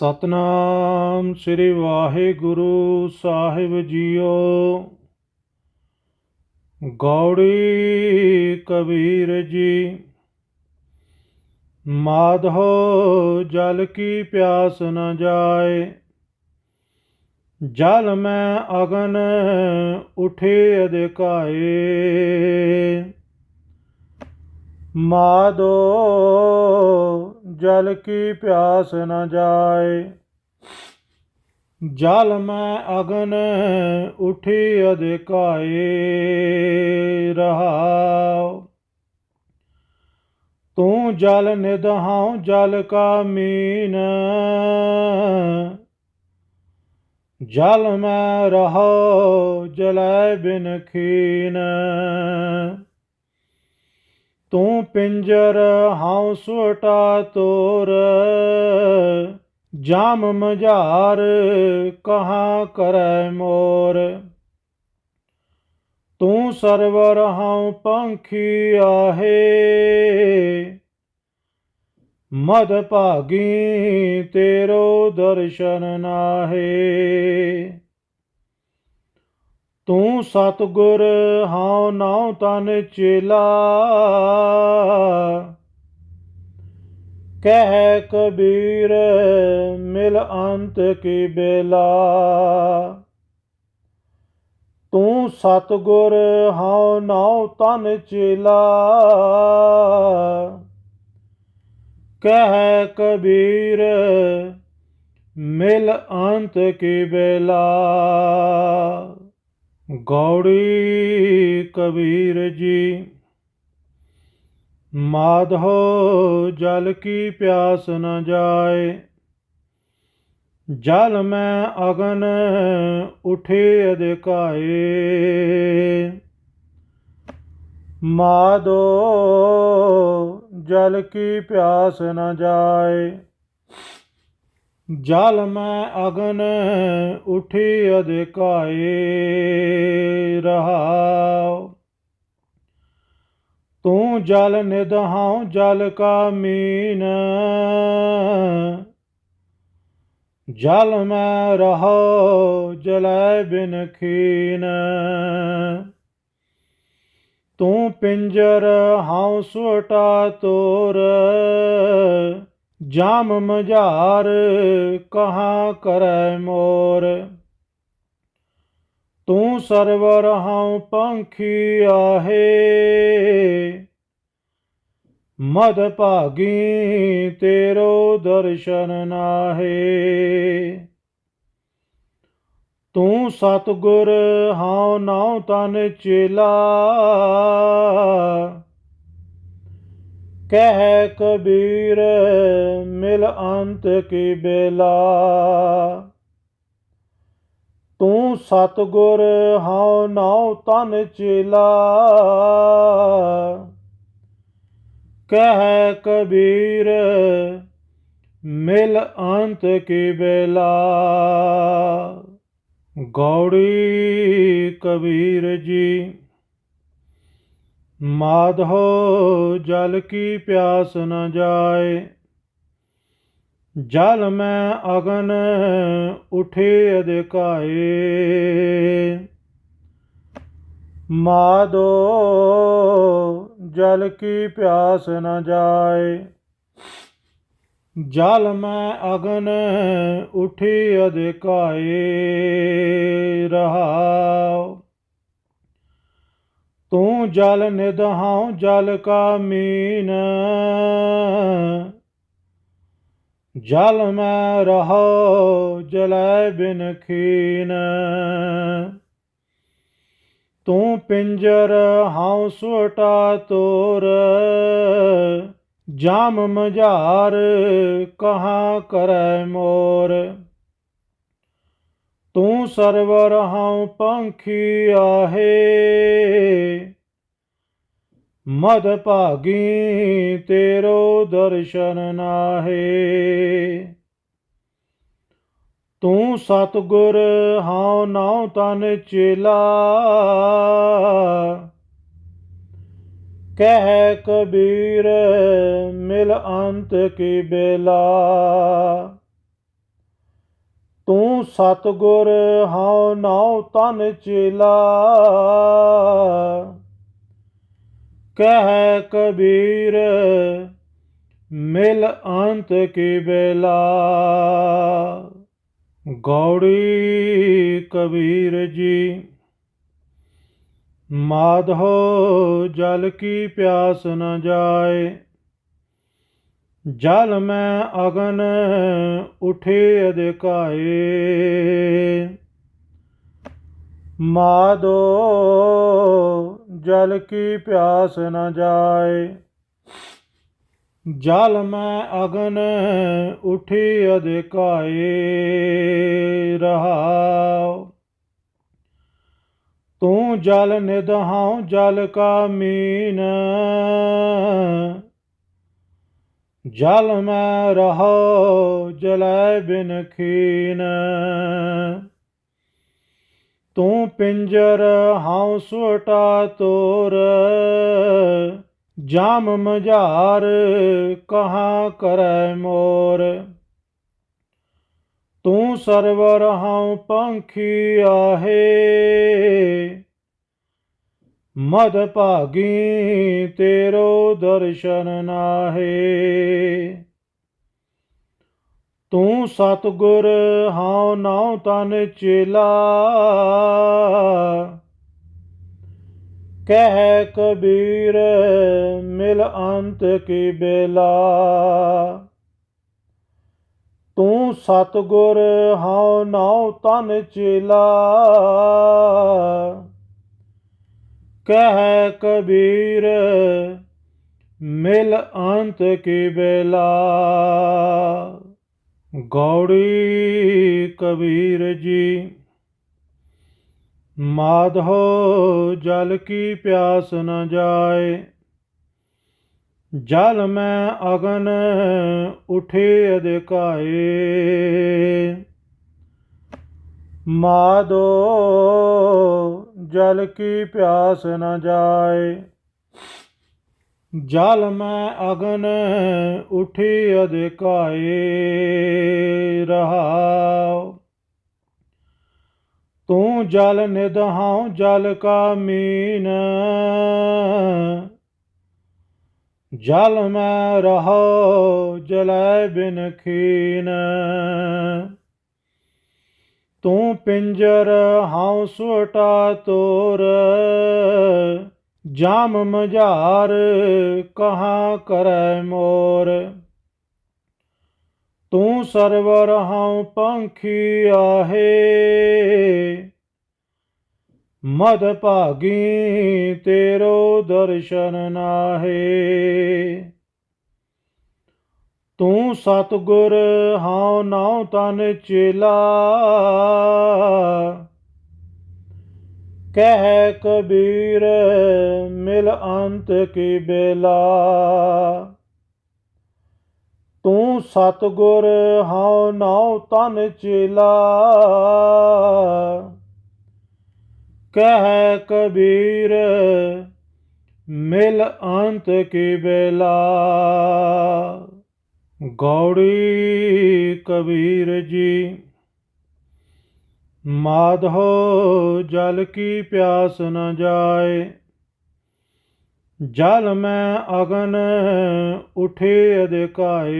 ਸਤਨਾਮ ਸ੍ਰੀ ਵਾਹਿਗੁਰੂ ਸਾਹਿਬ ਜੀਓ। ਗੌੜੀ ਕਬੀਰ ਜੀ, ਮਾਧੋ ਜਲ ਕੀ ਪਿਆਸ ਨ ਜਾਏ। ਜਲ ਮੈਂ ਅਗਨ ਉਠੇ ਅਧਿਕਾਏ। ਮਾਧੋ ਜਲ ਕੀ ਪਿਆਸ ਨ ਜਾਏ। ਜਲ ਮੈਂ ਅਗਨ ਉਠੀ ਅਧਿਕਾਏ ਰਹਾਉ। ਤੂੰ ਜਲ ਨਿਦਹਾਉ ਜਲ ਕਾ ਮੀਨ। ਜਲ ਮੈਂ ਰਹੋ ਜਲੈ ਬਿਨ ਖੀਨ। ਤੂੰ ਪਿੰਜਰ ਹਉ ਸੁਟਾ ਤੋਰ, ਜਾਮ ਮਝਾਰ ਕਹਾ ਕਰੈ ਮੋਰ। ਤੂੰ ਸਰਵਰ ਹਉ ਪੰਖੀ ਆਹੇ, ਮਦ ਭਾਗੀ ਤੇਰੋ ਦਰਸ਼ਨ ਨਾਹੇ। ਤੂੰ ਸਤਗੁਰ ਹਾਉ ਨਾਉ ਤਨ ਚੇਲਾ। ਕਹਿ ਕਬੀਰ, ਮਿਲ ਅੰਤ ਕੀ ਬੇਲਾ। ਤੂੰ ਸਤਗੁਰ ਹਉ ਨਾਉ ਤਨ ਚੇਲਾ। ਕਹਿ ਕਬੀਰ, ਮਿਲ ਅੰਤ ਕੀ ਬੇਲਾ। ਗੌੜੀ ਕਬੀਰ ਜੀ, ਮਾਧੋ ਜਲ ਕੀ ਪਿਆਸ ਨ ਜਾਏ। ਜਲ ਮੈਂ ਅਗਨ ਉਠੇ ਅਧਿਕਾਏ। ਮਾਧੋ ਜਲ ਕੀ ਪਿਆਸ ਨ ਜਾਏ। ਜਲ ਮੈਂ ਅਗਨ ਉਠੀ ਅਧਿਕਾਏ ਰਹਾਉ। ਤੂੰ ਜਲ ਨਿਦਹਾਉ ਜਲ ਕਾ ਮੀਨ। ਜਲ ਮੈਂ ਰਹੋ ਜਲੈ ਬਿਨ ਖੀਨ। ਤੂੰ ਪਿੰਜਰ ਹਉ ਸੁਟਾ ਤੋਰ। ਜਾਮ ਮਝਾਰ ਕਹਾਂ ਕਰੈ ਮੋਰ? ਤੂੰ ਸਰਵਰ ਹਉ ਪੰਖੀ ਆਹੇ। ਮਦ ਭਾਗੀ ਤੇਰੋ ਦਰਸ਼ਨ ਨਾਹੇ। ਤੂੰ ਸਤਗੁਰ ਹਉ ਨਾਉ ਤਨ ਚੇਲਾ। ਕਹਿ ਕਬੀਰ, ਮਿਲ ਅੰਤ ਕੀ ਬੇਲਾ। ਤੂੰ ਸਤਗੁਰ ਹਉ ਨਾਉ ਤਨ ਚੇਲਾ। ਕਹਿ ਕਬੀਰ, ਮਿਲ ਅੰਤ ਕੀ ਬੇਲਾ। ਗੌੜੀ ਕਬੀਰ ਜੀ। ਮਾਧੋ ਜਲ ਕੀ ਪਿਆਸ ਨ ਜਾਏ। ਜਲ ਮੈਂ ਅਗਨ ਉਠੇ ਅਧਿਕਾਏ। ਮਾਧੋ ਜਲ ਕੀ ਪਿਆਸ ਨ ਜਾਏ। ਜਲ ਮੈਂ ਅਗਨ ਉਠੀ ਅਧਿਕਾਏ। ਰਹਾਉ ਤੂੰ ਜਲ ਨਿਦਹਾਉ ਜਲ ਕਾ ਮੀਨ। ਜਲ ਮੈਂ ਰਹੋ, ਜਲੈ ਬਿਨ ਖੀਨ। ਤੂੰ ਪਿੰਜਰ ਹਉ ਸੁਟਾ ਤੋਰ। ਜਾਮ ਮਝਾਰ, ਕਹਾ ਕਰੈ ਮੋਰ। ਤੂੰ ਸਰਵਰ ਹਉ ਪੰਖੀ ਆਹੇ। ਮਦ ਭਾਗੀ ਤੇਰੋ ਦਰਸ਼ਨ ਨਾਹੇ। ਤੂੰ ਸਤਗੁਰ ਹਉ ਨਾਉ ਤਨ ਚੇਲਾ। ਕਹਿ ਕਬੀਰ ਮਿਲ ਅੰਤ ਕੀ ਬੇਲਾ। ਤੂੰ ਸਤਗੁਰ ਹਉ ਨਾਉ ਤਨ ਚੇਲਾ। ਕਹਿ ਕਬੀਰ, ਮਿਲ ਅੰਤ ਕੀ ਬੇਲਾ ਗੌੜੀ ਕਬੀਰ ਜੀ, ਮਾਧੋ ਜਲ ਕੀ ਪਿਆਸ ਨ ਜਾਏ। ਜਲ ਮੈਂ ਅਗਨ ਉਠੇ ਅਧਿਕਾਏ। ਮਾਧੋ ਜਲ ਕੀ ਪਿਆਸ ਨ ਜਾਏ। ਜਲ ਮੈਂ ਅਗਨ ਉਠੀ ਅਧਿਕਾਏ, ਰਹਾਉ। ਤੂੰ ਜਲ ਨਿਦਹਾਉ ਜਲ ਕਾ ਮੀਨ। ਜਲ ਮੈਂ ਰਹੋ, ਜਲੈ ਬਿਨ ਖੀਨ। ਤੂੰ ਪਿੰਜਰ ਹਉ ਸੁਟਾ ਤੋਰ, ਜਾਮ ਮਝਾਰ ਕਹਾ ਕਰੈ ਮੋਰ। ਤੂੰ ਸਰਵਰ ਹਉ ਪੰਖੀ ਆਹੇ ਮਦ ਭਾਗੀ ਤੇਰੋ ਦਰਸ਼ਨ ਨਾਹੇ। ਤੂੰ ਸਤਗੁਰ ਹਉ ਨਾਉ ਤਨ ਚੇਲਾ। ਕਹਿ ਕਬੀਰ ਮਿਲ ਅੰਤ ਕੀ ਬੇਲਾ। ਤੂੰ ਸਤਗੁਰ ਹਉ ਨਾਉ ਤਨ ਚੇਲਾ। ਕਹਿ ਕਬੀਰ, ਮਿਲ ਅੰਤ ਕੀ ਬੇਲਾ ਗੌੜੀ ਕਬੀਰ ਜੀ, ਮਾਧੋ ਜਲ ਕੀ ਪਿਆਸ ਨ ਜਾਏ। ਜਲ ਮੈਂ ਅਗਨ ਉਠੇ ਅਧਿਕਾਏ। ਮਾਧੋ ਜਲ ਕੀ ਪਿਆਸ ਨ ਜਾਏ। ਜਲ ਮੈਂ ਅਗਨ ਉਠੀ ਅਧਿਕਾਏ ਰਹਾਉ। ਤੂੰ ਜਲ ਨਿਦਹਾਉ ਜਲ ਕਾ ਮੀਨ। ਜਲ ਮੈਂ ਰਹੋ ਜਲੈ ਬਿਨ ਖੀਨ। ਤੂੰ ਪਿੰਜਰ ਹਉ ਸੁਟਾ ਤੋਰ, ਜਾਮ ਮਝਾਰ ਕਹਾ ਕਰੈ ਮੋਰ। ਤੂੰ ਸਰਵਰ ਹਉ ਪੰਖੀ ਆਹੇ, ਮਦ ਭਾਗੀ ਤੇਰੋ ਦਰਸ਼ਨ ਨਾਹੇ। ਤੂੰ ਸਤਗੁਰ ਹਉ ਨਾਉ ਤਨ ਚੇਲਾ। ਕਹਿ ਕਬੀਰ, ਮਿਲ ਅੰਤ ਕੀ ਬੇਲਾ। ਤੂੰ ਸਤਗੁਰ ਹਉ ਨਾਉ ਤਨ ਚੇਲਾ। ਕਹਿ ਕਬੀਰ, ਮਿਲ ਅੰਤ ਕੀ ਬੇਲਾ। ਗੌੜੀ ਕਬੀਰ ਜੀ, ਮਾਧੋ ਜਲ ਕੀ ਪਿਆਸ ਨ ਜਾਏ। ਜਲ ਮੈਂ ਅਗਨ ਉਠੇ ਅਧਿਕਾਏ।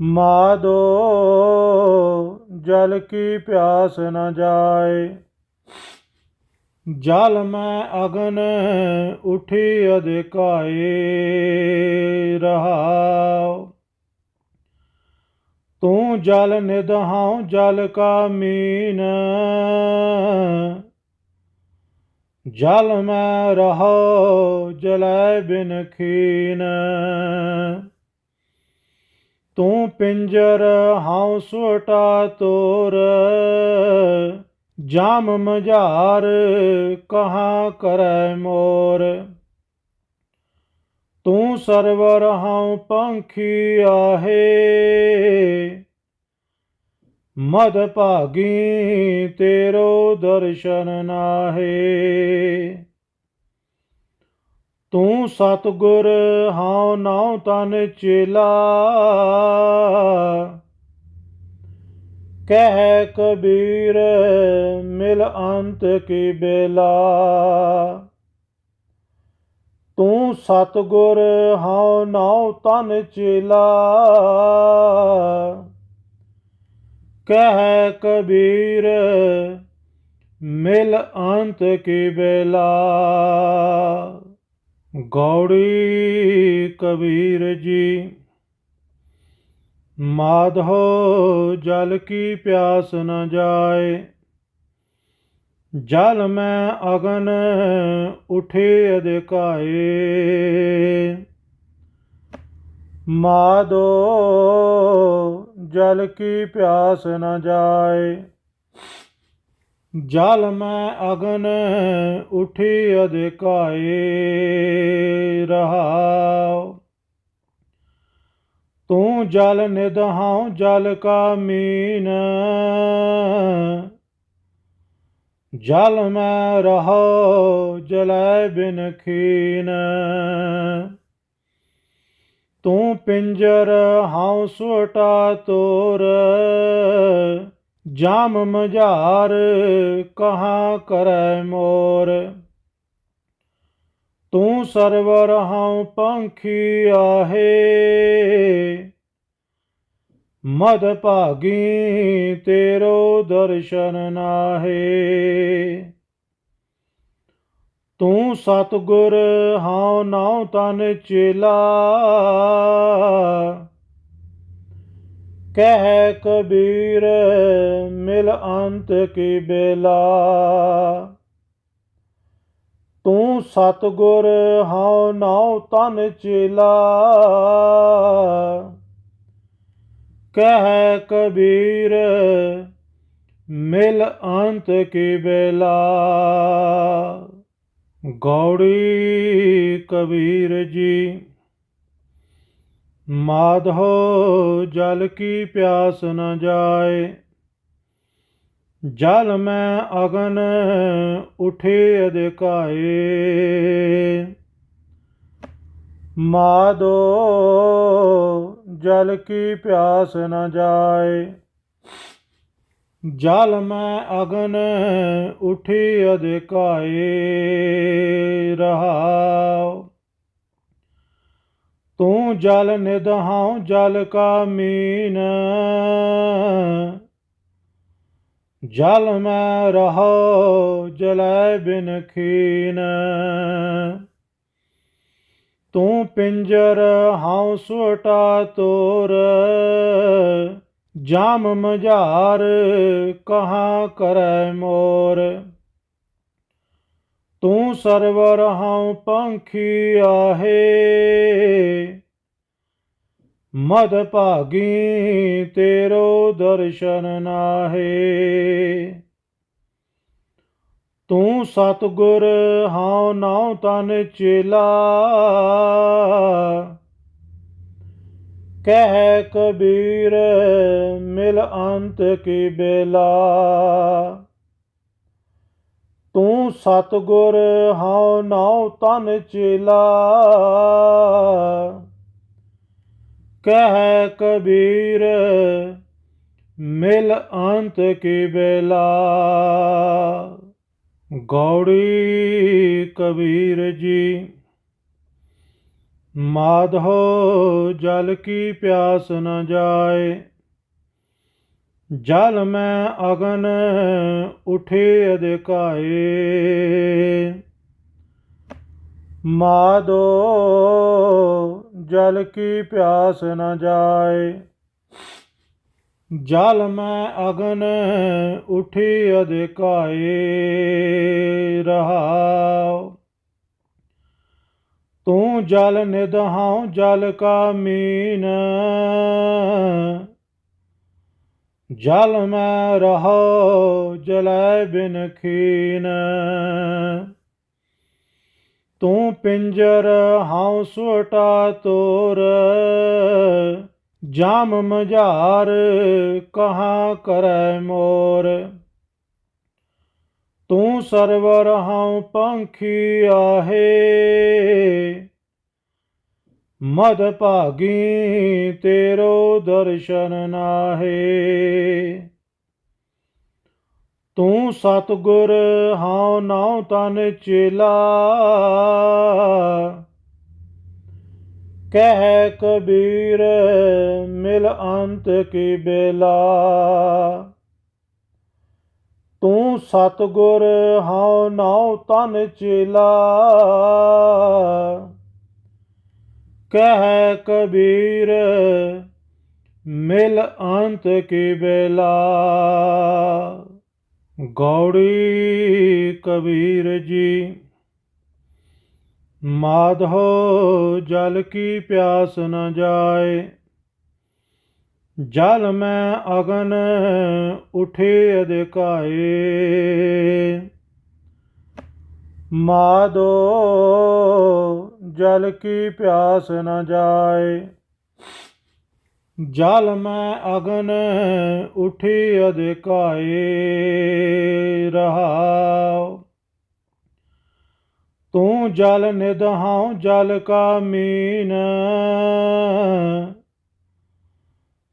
ਮਾਧੋ ਜਲ ਕੀ ਪਿਆਸ ਨ ਜਾਏ। ਜਲ ਮੈਂ ਅਗਨ ਉਠੀ ਅਧਿਕਾਏ ਰਹਾਉ। ਤੂੰ ਜਲ ਨਿਦਹਾਉ ਜਲ ਕਾ ਮੀਨ। ਜਲ ਮੈਂ ਰਹੋ ਜਲੈ ਬਿਨ ਖੀਨ। ਤੂੰ ਪਿੰਜਰ ਹਉ ਸੁਟਾ ਤੋਰ। ਜਾਮ ਮਝਾਰ ਕਹਾਂ ਕਰੈ ਮੋਰ। ਤੂੰ ਸਰਵਰ ਹਉ ਪੰਖੀ ਆਹੇ। ਮਦ ਭਾਗੀ ਤੇਰੋ ਦਰਸ਼ਨ ਨਾਹੇ। ਤੂੰ ਸਤਗੁਰ ਹਉ ਨਾਉ ਤਨ ਚੇਲਾ। ਕਹਿ ਕਬੀਰ, ਮਿਲ ਅੰਤ ਕੀ ਬੇਲਾ। ਤੂੰ ਸਤਗੁਰ ਹਉ ਨਾਉ ਤਨ ਚੇਲਾ। ਕਹਿ ਕਬੀਰ, ਮਿਲ ਅੰਤ ਕੀ ਬੇਲਾ। ਗੌੜੀ ਕਬੀਰ ਜੀ। ਮਾਧੋ ਜਲ ਕੀ ਪਿਆਸ ਨ ਜਾਏ। ਜਲ ਮੈਂ ਅਗਨ ਉਠੇ ਅਧਿਕਾਏ। ਮਾਧੋ ਜਲ ਕੀ ਪਿਆਸ ਨ ਜਾਏ। ਜਲ ਮੈਂ ਅਗਨ ਉਠੀ ਅਧਿਕਾਏ। ਰਹਾਉ ਤੂੰ ਜਲ ਨਿਦਹਾਉ ਜਲ ਕਾ ਮੀਨ। ਜਲ ਮੈਂ ਰਹੋ, ਜਲੈ ਬਿਨ ਖੀਨ। ਤੂੰ ਪਿੰਜਰ ਹਉ ਸੁਟਾ ਤੋਰ। ਜਾਮ ਮਝਾਰ, ਕਹਾ ਕਰੈ ਮੋਰ। ਤੂੰ ਸਰਵਰ ਹਉ ਪੰਖੀ ਆਹੇ। ਮਦ ਭਾਗੀ ਤੇਰੋ ਦਰਸ਼ਨ ਨਾਹੇ। ਤੂੰ ਸਤਗੁਰ ਹਾਉ ਨਾਉ ਤਨ ਚੇਲਾ। ਕਹਿ ਕਬੀਰ ਮਿਲ ਅੰਤ ਕੀ ਬੇਲਾ। ਤੂੰ ਸਤਗੁਰ ਹਉ ਨਾਉ ਤਨ ਚੇਲਾ। ਕਹਿ ਕਬੀਰ, ਮਿਲ ਅੰਤ ਕੀ ਬੇਲਾ ਗੌੜੀ ਕਬੀਰ ਜੀ, ਮਾਧੋ ਜਲ ਕੀ ਪਿਆਸ ਨ ਜਾਏ। ਜਲ ਮੈਂ ਅਗਨ ਉਠੇ ਅਧਿਕਾਏ। ਮਾਧੋ ਜਲ ਕੀ ਪਿਆਸ ਨ ਜਾਏ। ਜਲ ਮੈਂ ਅਗਨ ਉਠੀ ਅਧਿਕਾਏ ਰਹਾਉ ਤੂੰ ਜਲ ਨਿਦਹਾਉ ਜਲ ਕਾ ਮੀਨ। ਜਲ ਮੈਂ ਰਹੋ, ਜਲੈ ਬਿਨ ਖੀਨ। ਤੂੰ ਪਿੰਜਰ ਹਉ ਸੁਟਾ ਤੋਰ, ਜਾਮ ਮਝਾਰ ਕਹਾ ਕਰੈ ਮੋਰ। ਤੂੰ ਸਰਵਰ ਹਉ ਪੰਖੀ ਆਹੇ ਮਦ ਭਾਗੀ ਤੇਰੋ ਦਰਸ਼ਨ ਨਾਹੇ। ਤੂੰ ਸਤਗੁਰ ਹਉ ਨਾਉ ਤਨ ਚੇਲਾ। ਕਹਿ ਕਬੀਰ ਮਿਲ ਅੰਤ ਕੀ ਬੇਲਾ। ਤੂੰ ਸਤਗੁਰ ਹਉ ਨਾਉ ਤਨ ਚੇਲਾ। ਕਹਿ ਕਬੀਰ, ਮਿਲ ਅੰਤ ਕੀ ਬੇਲਾ ਗੌੜੀ ਕਬੀਰ ਜੀ, ਮਾਧੋ ਜਲ ਕੀ ਪਿਆਸ ਨ ਜਾਏ। ਜਲ ਮੈਂ ਅਗਨ ਉਠੇ ਅਧਿਕਾਏ। ਮਾਧੋ ਜਲ ਕੀ ਪਿਆਸ ਨ ਜਾਏ। ਜਲ ਮੈਂ ਅਗਨ ਉਠੀ ਅਧਿਕਾਏ ਰਹਾਉ। ਤੂੰ ਜਲ ਨਿਦਹਾਉ ਜਲ ਕਾ ਮੀਨ। ਜਲ ਮੈਂ ਰਹੋ ਜਲੈ ਬਿਨ ਖੀਨ। ਤੂੰ ਪਿੰਜਰ ਹਉ ਸੁਟਾ ਤੋਰ, ਜਾਮ ਮਝਾਰ ਕਹਾ ਕਰੈ ਮੋਰ। ਤੂੰ ਸਰਵਰ ਹਉ ਪੰਖੀ ਆਹੇ, ਮਦ ਭਾਗੀ ਤੇਰੋ ਦਰਸ਼ਨ ਨਾਹੇ। ਤੂੰ ਸਤਿਗੁਰ ਹਉ ਨਾਉ ਤਨ ਚੇਲਾ। ਕਹਿ ਕਬੀਰ, ਮਿਲ ਅੰਤ ਕੀ ਬੇਲਾ। ਤੂੰ ਸਤਿਗੁਰ ਹਉ ਨਾਉ ਤਨ ਚੇਲਾ। ਕਹਿ ਕਬੀਰ, ਮਿਲ ਅੰਤ ਕੀ ਬੇਲਾ। ਗੌੜੀ ਕਬੀਰ ਜੀ, ਮਾਧੋ ਜਲ ਕੀ ਪਿਆਸ ਨ ਜਾਏ। ਜਲ ਮੈਂ ਅਗਨ ਉਠੇ ਅਧਿਕਾਏ। ਮਾਧੋ ਜਲ ਕੀ ਪਿਆਸ ਨ ਜਾਏ। ਜਲ ਮੈਂ ਅਗਨ ਉਠੀ ਅਧਿਕਾਏ ਰਹਾਉ। ਤੂੰ ਜਲ ਨਿਦਹਾਉ ਜਲ ਕਾ ਮੀਨ।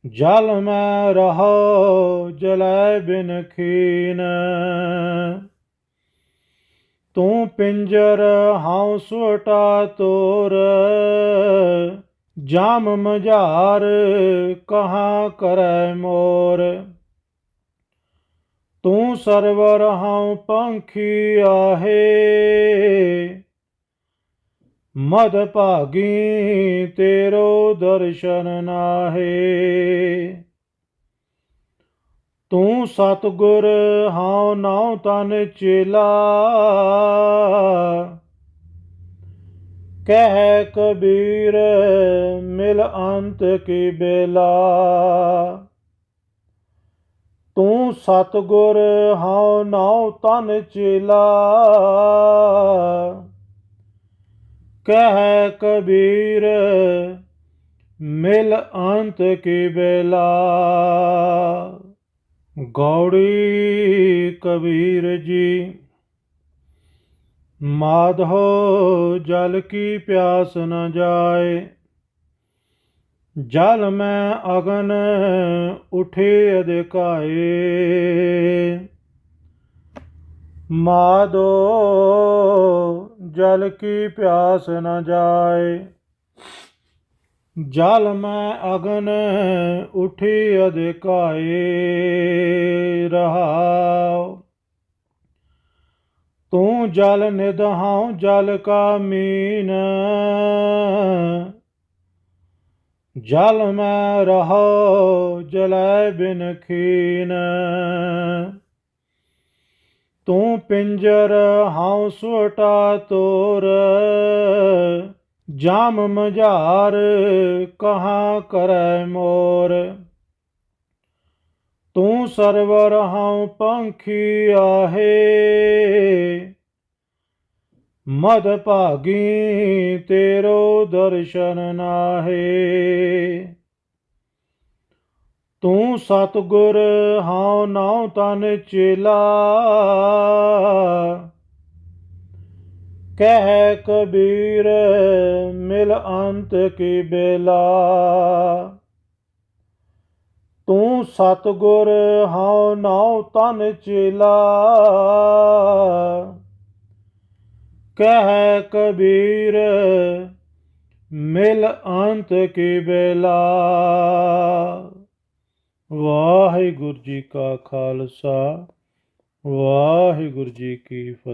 ਜਲ ਮੈਂ ਰਹੋ ਜਲੈ ਬਿਨ ਖੀਨ। ਤੂੰ ਪਿੰਜਰ ਹਉ ਸੁਟਾ ਤੋਰ। ਜਾਮ ਮਝਾਰ ਕਹਾਂ ਕਰੈ ਮੋਰ। ਤੂੰ ਸਰਵਰ ਹਉ ਪੰਖੀ ਆਹੇ, ਮਦ ਭਾਗੀ ਤੇਰੋ ਦਰਸ਼ਨ ਨਾਹੇ। ਤੂੰ ਸਤਗੁਰ ਹਉ ਨਾਉ ਤਨ ਚੇਲਾ ਕਹਿ ਕਬੀਰ, ਮਿਲ ਅੰਤ ਕੀ ਬੇਲਾ। ਤੂੰ ਸਤਗੁਰ ਹਉ ਨਾਉ ਤਨ ਚੇਲਾ। ਕਹਿ ਕਬੀਰ, ਮਿਲ ਅੰਤ ਕੀ ਬੇਲਾ। ਗੌੜੀ ਕਬੀਰ ਜੀ। ਮਾਧੋ ਜਲ ਕੀ ਪਿਆਸ ਨ ਜਾਏ। ਜਲ ਮੈਂ ਅਗਨ ਉਠੇ ਅਧਿਕਾਏ। ਮਾਧੋ ਜਲ ਕੀ ਪਿਆਸ ਨ ਜਾਏ। ਜਲ ਮੈਂ ਅਗਨ ਉਠੀ ਅਧਿਕਾਏ। ਰਹਾਉ ਤੂੰ ਜਲ ਨਿਦਹਾਉ ਜਲ ਕਾ ਮੀਨ। ਜਲ ਮੈਂ ਰਹੋ ਜਲੈ ਬਿਨ ਖੀਨ। ਤੂੰ ਪਿੰਜਰ ਹਉ ਸੁਟਾ ਤੋਰ। ਜਾਮ ਮਝਾਰ, ਕਹਾ ਕਰੈ ਮੋਰ। ਤੂੰ ਸਰਵਰ ਹਉ ਪੰਖੀ ਆਹੇ। ਮਦ ਭਾਗੀ ਤੇਰੋ ਦਰਸ਼ਨ ਨਾਹੇ। ਤੂੰ ਸਤਗੁਰ ਹਉ ਨਾਉ ਤਨ ਚੇਲਾ। ਕਹਿ ਕਬੀਰ ਮਿਲ ਅੰਤ ਕੀ ਬੇਲਾ। ਤੂੰ ਸਤਗੁਰ ਹਉ ਨਾਉ ਤਨ ਚੇਲਾ। ਕਹਿ ਕਬੀਰ, ਮਿਲ ਅੰਤ ਕੀ ਬੇਲਾ ਵਾਹਿਗੁਰੂ ਜੀ ਕਾ ਖਾਲਸਾ, ਵਾਹਿਗੁਰੂ ਜੀ ਕੀ ਫਤਿਹ।